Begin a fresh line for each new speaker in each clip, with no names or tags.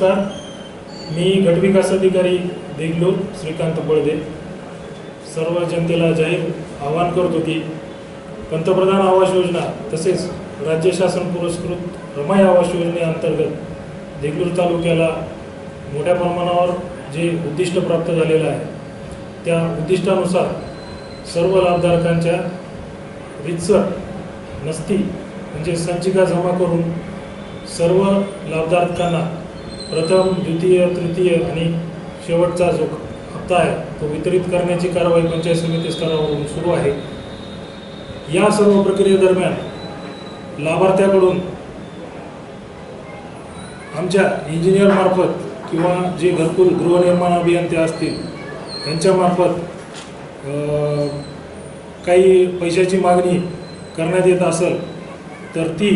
मी गटविकास अधिकारी देगलूर श्रीकांत बळदे सर्व जनतेला जाहीर आवाहन करतो की पंतप्रधान आवास योजना तसेच राज्य शासन पुरस्कृत रमाई आवास योजनेअंतर्गत देगलूर तालुक्याला मोठ्या प्रमाणावर जे उद्दिष्ट प्राप्त झालेलं आहे त्या उद्दिष्टानुसार सर्व लाभधारकांच्या रितसर नसती म्हणजे संचिका जमा करून सर्व लाभधारकांना प्रथम द्वितीय तृतीय आणि शेवटचा जो हप्ता आहे तो वितरित करण्याची कारवाई पंचायत समिती स्तरावरून सुरू आहे. या सर्व प्रक्रियेदरम्यान लाभार्थ्याकडून आमच्या इंजिनियरमार्फत किंवा जे घरकुल गृहनिर्माण अभियंते असतील यांच्यामार्फत काही पैशाची मागणी करण्यात येत असेल तर ती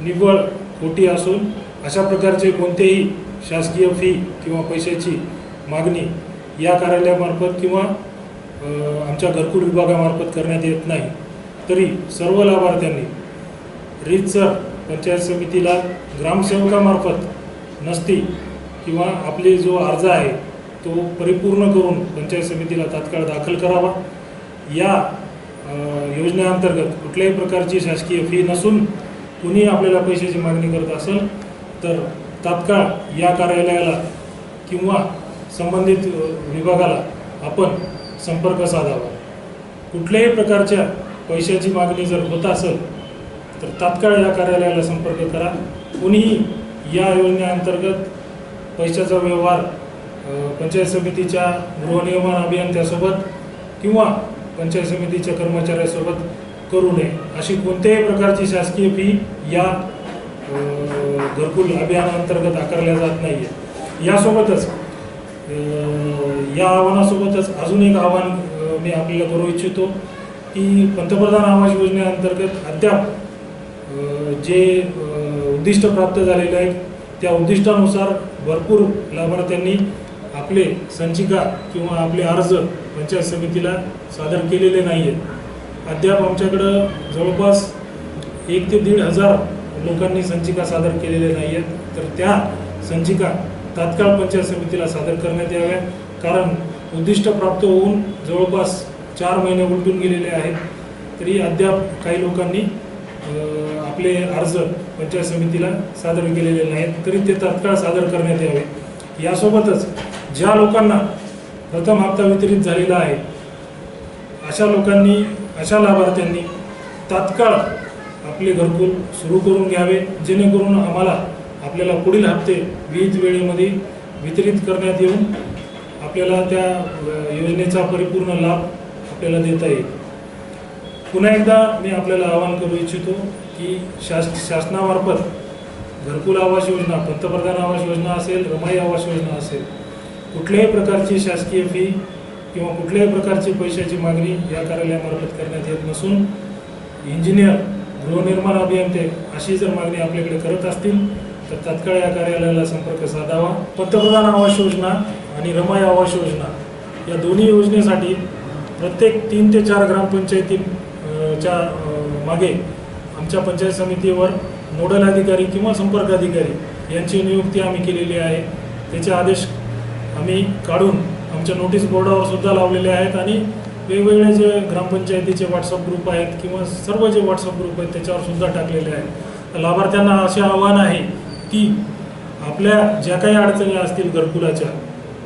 निव्वळ खोटी असून अशा प्रकारचे कोणतेही शासकीय फी किंवा पैशाची मागणी या कार्यालयामार्फत किंवा आमच्या घरकुल विभागामार्फत करण्यात येत नाही. तरी सर्व लाभार्थ्यांनी रीतसर पंचायत समितीला ग्रामसेवकामार्फत नसती किंवा आपले जो अर्ज आहे तो परिपूर्ण करून पंचायत समितीला तात्काळ दाखल करावा. या योजनेअंतर्गत कुठल्याही प्रकारची शासकीय फी नसून कुणी आपल्याला पैशाची मागणी करत असेल तर तात्काळ या कार्यालयाला किंवा संबंधित विभागाला आपण संपर्क साधावा. कुठल्याही प्रकारच्या पैशाची मागणी जर होत असेल तर तात्काळ या कार्यालयाला संपर्क करा. कोणीही या योजनेअंतर्गत पैशाचा व्यवहार पंचायत समितीच्या गृहनिर्माण अभियंत्यासोबत किंवा पंचायत समितीच्या कर्मचाऱ्यासोबत करू नये. अशी कोणत्याही प्रकारची शासकीय फी या घरकुल अभियानाअंतर्गत आकारल्या जात नाही आहे यासोबतच या आव्हानासोबतच अजून एक आव्हान मी आपल्याला करू इच्छितो की पंतप्रधान आवास योजनेअंतर्गत अद्याप जे उद्दिष्ट प्राप्त झालेले आहेत त्या उद्दिष्टानुसार भरपूर लाभार्थ्यांनी आपले संचिका किंवा आपले अर्ज पंचायत समितीला सादर केलेले नाही आहेत अद्याप आमच्याकडं जवळपास एक ते दीड हजार लोकांनी संचिका सादर केलेल्या नाही आहेत तर त्या संचिका तात्काळ पंचायत समितीला सादर करण्यात याव्या कारण उद्दिष्ट प्राप्त होऊन जवळपास चार महिने उलटून गेलेले आहेत. तरी अद्याप काही लोकांनी आपले अर्ज पंचायत समितीला सादर केलेले नाहीत. तरी ते तात्काळ सादर करण्यात यावे. यासोबतच ज्या लोकांना प्रथम हप्ता वितरित झालेला आहे अशा लोकांनी अशा लाभार्थ्यांनी तात्काळ आपले घरकुल सुरू करून घ्यावे जेणेकरून आम्हाला आपल्याला पुढील हप्ते विहित वेळेमध्ये वितरित करण्यात येऊन आपल्याला त्या योजनेचा परिपूर्ण लाभ आपल्याला देता येईल. पुन्हा एकदा मी आपल्याला आवाहन करू इच्छितो की शास शासनामार्फत घरकुल आवास योजना पंतप्रधान आवास योजना असेल रमाई आवास योजना असेल कुठल्याही प्रकारची शासकीय फी किंवा कुठल्याही प्रकारची पैशाची मागणी या कार्यालयामार्फत करण्यात येत नसून इंजिनियर गृहनिर्माण अभियंते अशी जर मागणी आपल्याकडे करत असतील तर तत्काळ या कार्यालयाला संपर्क साधावा. पंतप्रधान आवास योजना आणि रमाई आवास योजना या दोन्ही योजनेसाठी प्रत्येक तीन ते चार ग्रामपंचायती च्या मागे आमच्या पंचायत समितीवर नोडल अधिकारी किंवा संपर्क अधिकारी यांची नियुक्ती आम्ही केलेली आहे. त्याचे आदेश आम्ही काढून आमच्या नोटीस बोर्डावर सुद्धा लावलेले आहेत आणि वेगवेगळे जे ग्रामपंचायतीचे व्हॉट्सअप ग्रुप आहेत किंवा सर्व जे व्हॉट्सअप ग्रुप आहेत त्याच्यावर सुद्धा टाकलेले आहेत. लाभार्थ्यांना असे आव्हान आहे की आपल्या ज्या काही अडचणी असतील घरकुलाच्या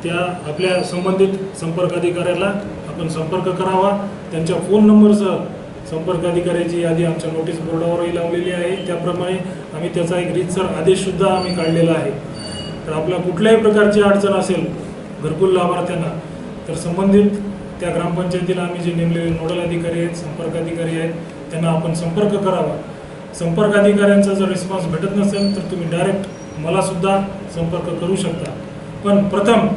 त्या आपल्या संबंधित संपर्क अधिकाऱ्याला आपण संपर्क करावा. त्यांच्या फोन नंबरसह संपर्क अधिकाऱ्याची यादी आमच्या नोटीस बोर्डावरही लावलेली आहे. त्याप्रमाणे आम्ही त्याचा एक रीतसर आदेशसुद्धा आम्ही काढलेला आहे. तर आपल्या कुठल्याही प्रकारची अडचण असेल घरकुल लाभार्थ्यांना तर संबंधित त्या ग्रामपंचायतीला आम्ही जे नेमलेले नोडल अधिकारी आहेत संपर्क अधिकारी आहेत त्यांना आपण संपर्क करावा. संपर्क अधिकाऱ्यांचा जर रिस्पॉन्स भेटत नसेल तर तुम्ही डायरेक्ट मलासुद्धा संपर्क करू शकता. पण प्रथम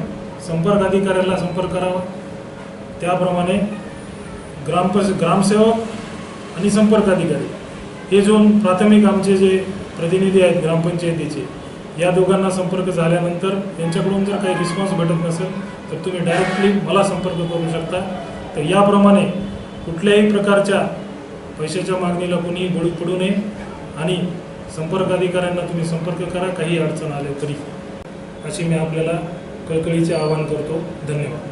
संपर्क अधिकाऱ्याला संपर्क करावा. त्याप्रमाणे ग्रामप ग्रामसेवक आणि संपर्क अधिकारी. हे दोन प्राथमिक आमचे जे प्रतिनिधी आहेत ग्रामपंचायतीचे. या दोघांना संपर्क झाल्यानंतर यांच्याकडून जर काही रिस्पॉन्स भेटत नसेल तर तुम्ही डायरेक्टली मला संपर्क करू शकता. तर याप्रमाणे कुठल्याही प्रकारच्या पैशाच्या मागणीला कोणी बळी पडू नये आणि संपर्क अधिकाऱ्यांना तुम्ही संपर्क करा काही अडचण आले तरी. अशी मी आपल्याला कळकळीचे आवाहन करतो. धन्यवाद.